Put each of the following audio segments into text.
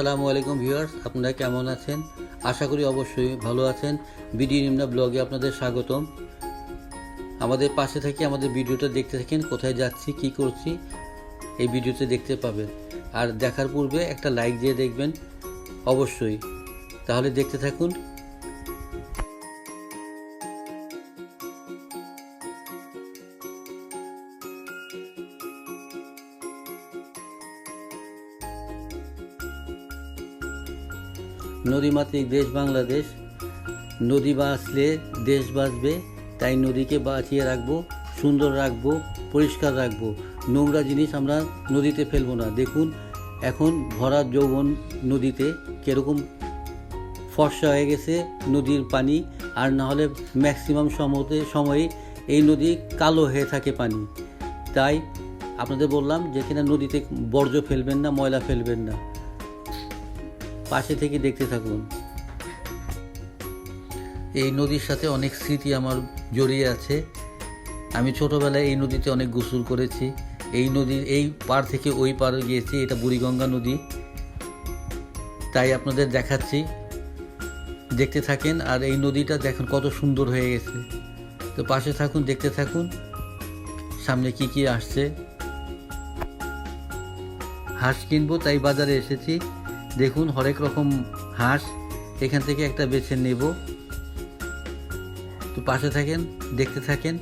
আসসালামু আলাইকুম ভিউয়ার্স, আপনারা কেমন আছেন? আশা করি অবশ্যই ভালো আছেন। বিডি নিম্না ব্লগে আপনাদের স্বাগতম। আমাদের পাশে থেকে আমাদের ভিডিওটা দেখতে থাকেন, কোথায় যাচ্ছি, কি করছি, এই ভিডিওতে দেখতে পাবেন। আর দেখার পূর্বে একটা লাইক দিয়ে দেখবেন, অবশ্যই। তাহলে দেখতে থাকুন নদীমাতৃক দেশ বাংলাদেশ। নদী বাঁচলে দেশ বাঁচবে, তাই নদীকে বাঁচিয়ে রাখব, সুন্দর রাখব, পরিষ্কার রাখব। নোংরা জিনিস আমরা নদীতে ফেলব না। দেখুন, এখন ভরা যৌবন নদীতে কীরকম ফর্সা হয়ে গেছে নদীর পানি, আর না হলে ম্যাক্সিমাম সময়তে সময়ে এই নদী কালো হয়ে থাকে পানি। তাই আপনাদের বললাম যে নদীতে বর্জ্য ফেলবেন না, ময়লা ফেলবেন না। পাশে থেকে দেখতে থাকুন। এই নদীর সাথে অনেক স্মৃতি আমার জড়িয়ে আছে। আমি ছোটোবেলায় এই নদীতে অনেক গোসল করেছি। এই নদীর এই পার থেকে ওই পার গিয়েছি, এটা বুড়িগঙ্গা নদী। তাই আপনাদের দেখাচ্ছি। দেখতে থাকেন, আর এই নদীটা দেখুন কত সুন্দর হয়ে গেছে। তো পাশে থাকুন, দেখতে থাকুন, সামনে কি কি আসছে। হাঁস কিনবো, তাই বাজারে এসেছি। দেখুন হরেক রকম হাঁস, এখান থেকে একটা বেছে নেব। তো পাশে থাকেন, দেখতে থাকেন।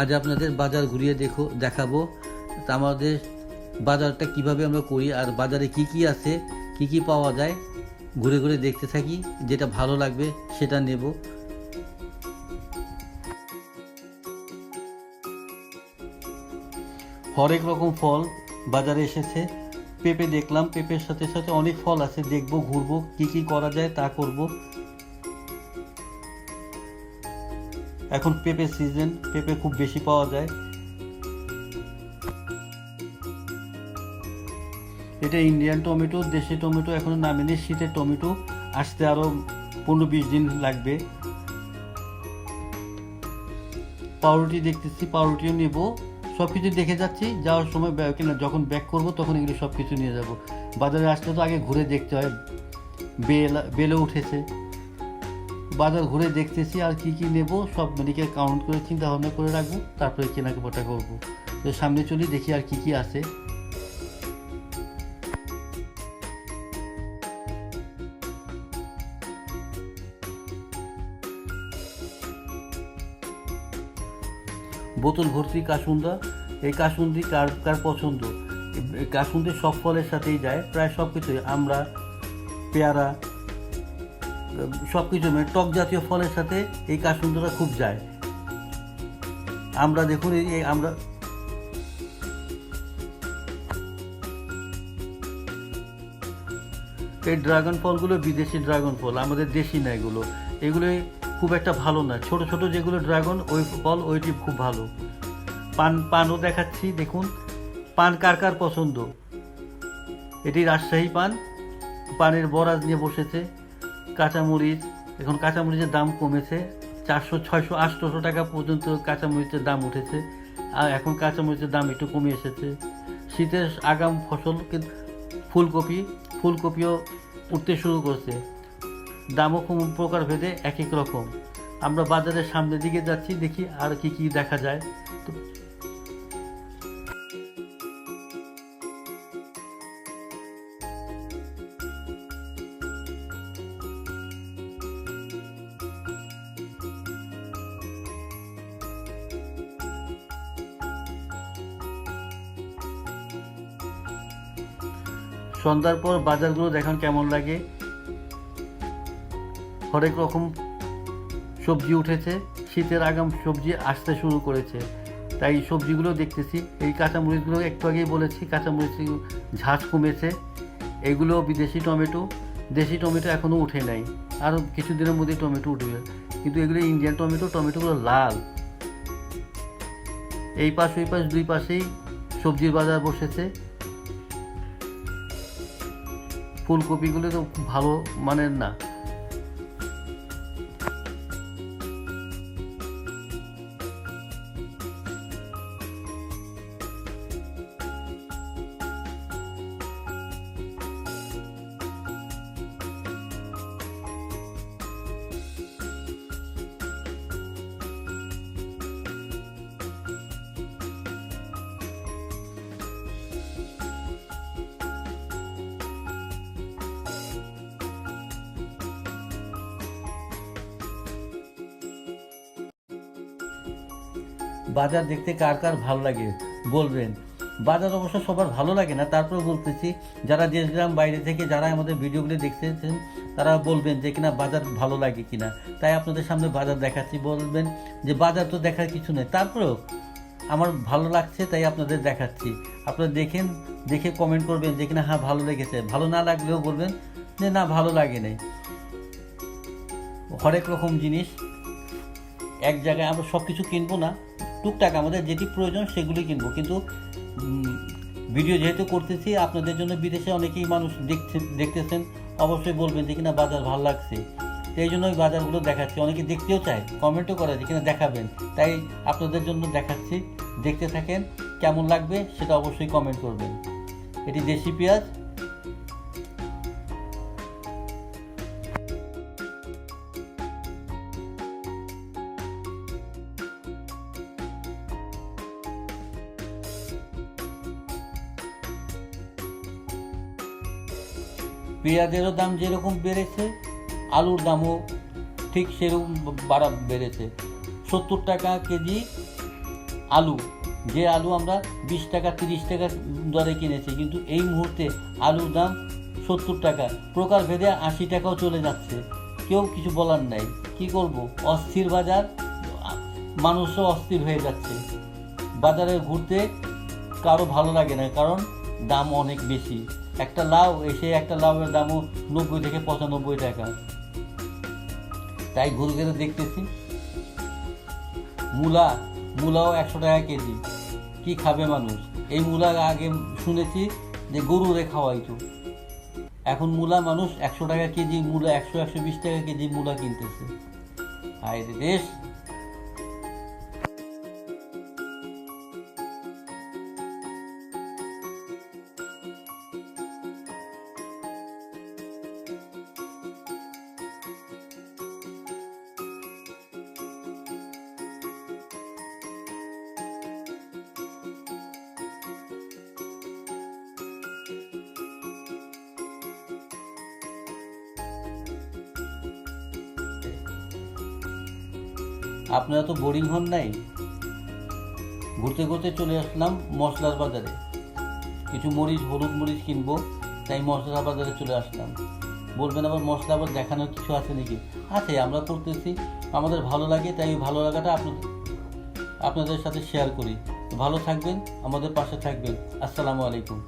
আজ আপনাদের বাজার ঘুরিয়ে দেখো, দেখাবো। আমাদের বাজারটা কীভাবে আমরা করি আর বাজারে কি কি আছে, কি কি পাওয়া যায়, ঘুরে ঘুরে দেখতে থাকি, যেটা ভালো লাগবে সেটা নেব। হরেক রকম ফল বাজারে এসেছে। পেঁপে দেখলাম, পেঁপের সাথে সাথে অনেক ফল আছে। দেখব, ঘুরবো, কি কি করা যায় তা করব। এখন পেঁপে সিজন পেঁপে খুব বেশি পাওয়া যায়। এটা ইন্ডিয়ান টমেটো দেশি টমেটো এখনও নামেনি, শীতের টমেটো আসতে আরও পনেরো বিশ দিন লাগবে। পাউরুটি দেখতেছি, পাউরুটিও নেব। সব কিছু দেখে যাচ্ছি, যাওয়ার সময় কিনা, যখন ব্যাক করব তখন এগুলো সব কিছু নিয়ে যাব। বাজারে আসলে তো আগে ঘুরে দেখতে হয়, বেল, বেলে উঠেছে। বাজার ঘুরে দেখতেছি আর কি কি নেব, সব মেডিকেল কাউন্ট করে চিন্তা ভাবনা করে রাখব, তারপরে কেনাকাটা করব। তো সামনে চলি, দেখি আর কি কি আছে। বোতল ভর্তি কাসুন্দা, এই কাসুন্দি কার কার পছন্দ? এই কাসুন্দি সব ফলের সাথেই যায়, প্রায় সব কিছুই, আমরা, পেয়ারা, সব কিছু মানে টক জাতীয় ফলের সাথে এই কাসুন্দরা খুব যায়। আমরা দেখুন এই এই আমরা এই ড্রাগন ফলগুলো বিদেশি ড্রাগন ফল, আমাদের দেশি না এগুলো। এগুলো খুব একটা ভালো না। ছোট ছোট যেগুলো ড্রাগন ওই ফল ওইটি খুব ভালো। পান, পানও দেখাচ্ছি, দেখুন। পান কার কার পছন্দ? এটি রাজশাহী পান। পানের বরাজ নিয়ে বসেছে। কাঁচামরিচ, এখন কাঁচামরিচের দাম কমেছে। চারশো, ছয়শো, আটশোশো টাকা পর্যন্ত কাঁচামরিচের দাম উঠেছে। আর এখন কাঁচামরিচের দাম একটু কমে এসেছে। শীতের আগাম ফসল ফুলকপি, ফুলকপিও উঠতে শুরু করছে। দামও খুব প্রকার ভেদে এক এক রকম। আমরা বাজারের সামনের দিকে যাচ্ছি, দেখি আর কি কি দেখা যায়। তো সন্ধ্যার পর বাজারগুলো দেখান কেমন লাগে। হরেক রকম সবজি উঠেছে, শীতের আগাম সবজি আসতে শুরু করেছে। তাই সবজিগুলো দেখতেছি, এই কাঁচামরিচগুলো একটু আগেই বলেছি, কাঁচামরিচ ঝাঁজ কমেছে, এগুলো বিদেশি টমেটো, দেশি টমেটো এখনও উঠে নাই আরও কিছুদিনের মধ্যে টমেটো উঠবে। কিন্তু এগুলো ইন্ডিয়ান টমেটো, টমেটোগুলো লাল। এই পাশ, ওই পাশ, দুই পাশেই সবজির বাজার বসেছে। ফুলকপিগুলো তো খুব ভালো মানের না। বাজার দেখতে কার কার ভালো লাগে, বলবেন। বাজার অবশ্য সবার ভালো লাগে না তারপরে বলতেছি, যারা দেশ গ্রাম বাইরে থেকে যারা আমাদের ভিডিওগুলি দেখতেছেন, তারা বলবেন যে কিনা বাজার ভালো লাগে কিনা। তাই আপনাদের সামনে বাজার দেখাচ্ছি, বলবেন যে বাজার তো দেখার কিছু নেই। তারপরেও আমার ভালো লাগছে, তাই আপনাদের দেখাচ্ছি। আপনারা দেখেন, দেখে কমেন্ট করবেন যে কিনা হ্যাঁ ভালো লেগেছে। ভালো না লাগলেও বলবেন যে না, ভালো লাগে নাই। হরেক রকম জিনিস, এক জায়গায় আমরা সব কিছু কিনবো না। টুকটাক আমাদের যেটি প্রয়োজন সেগুলি কিনবো। কিন্তু ভিডিও যেহেতু করতেছি, আপনাদের জন্য বিদেশে অনেকেই মানুষ দেখছে, দেখতেছেন, অবশ্যই বলবেন যে কিনা বাজার ভালো লাগছে। এই জন্য ওই বাজারগুলো দেখাচ্ছি। অনেকে দেখতেও চায় কমেন্টও করে যে কিনা দেখাবেন। তাই আপনাদের জন্য দেখাচ্ছি, দেখতে থাকেন, কেমন লাগবে সেটা অবশ্যই কমেন্ট করবেন। এটি দেশি পেঁয়াজ। পেঁয়াজেরও দাম যেরকম বেড়েছে, আলুর দামও ঠিক সেরকম বাড়া বেড়েছে। সত্তর টাকা কেজি আলু, যে আলু আমরা বিশ টাকা, তিরিশ টাকা দরে কিনেছি, কিন্তু এই মুহূর্তে আলুর দাম সত্তর টাকা। প্রকার ভেদে আশি টাকাও চলে যাচ্ছে। কেউ কিছু বলার নাই। কি করব? অস্থির বাজার, মানুষও অস্থির হয়ে যাচ্ছে। বাজারে ঘুরতে কারও ভালো লাগে না, কারণ দাম অনেক বেশি। একটা লাউ এসে একটা লাউয়ের দামও নব্বই থেকে পঁচানব্বই টাকা। তাই ঘুরে ঘুরে দেখতেছি। মূলা, মূলাও একশো টাকা কেজি। কি খাবে মানুষ? এই মূলা আগে শুনেছি যে গরুরে খাওয়াইতো। এখন মূলা মানুষ একশো টাকা কেজি, মূলা একশো একশো বিশ টাকা কেজি মূলা কিনতেছে। হায় রে দেশ আপনারা তো বোরিং হন নাই। ঘুরতে ঘুরতে চলে আসলাম মশলার বাজারে। কিছু মরিচ, হলুদ মরিচ কিনবো, তাই মশলার বাজারে চলে আসলাম। বলবেন আবার মশলা আবার দেখানোর কিছু আছে নাকি? আছে, আমরা করতেছি। আমাদের ভালো লাগে, তাই ভালো লাগাটা আপনাদের আপনাদের সাথে শেয়ার করি। ভালো থাকবেন, আমাদের পাশে থাকবেন। আসসালামু আলাইকুম।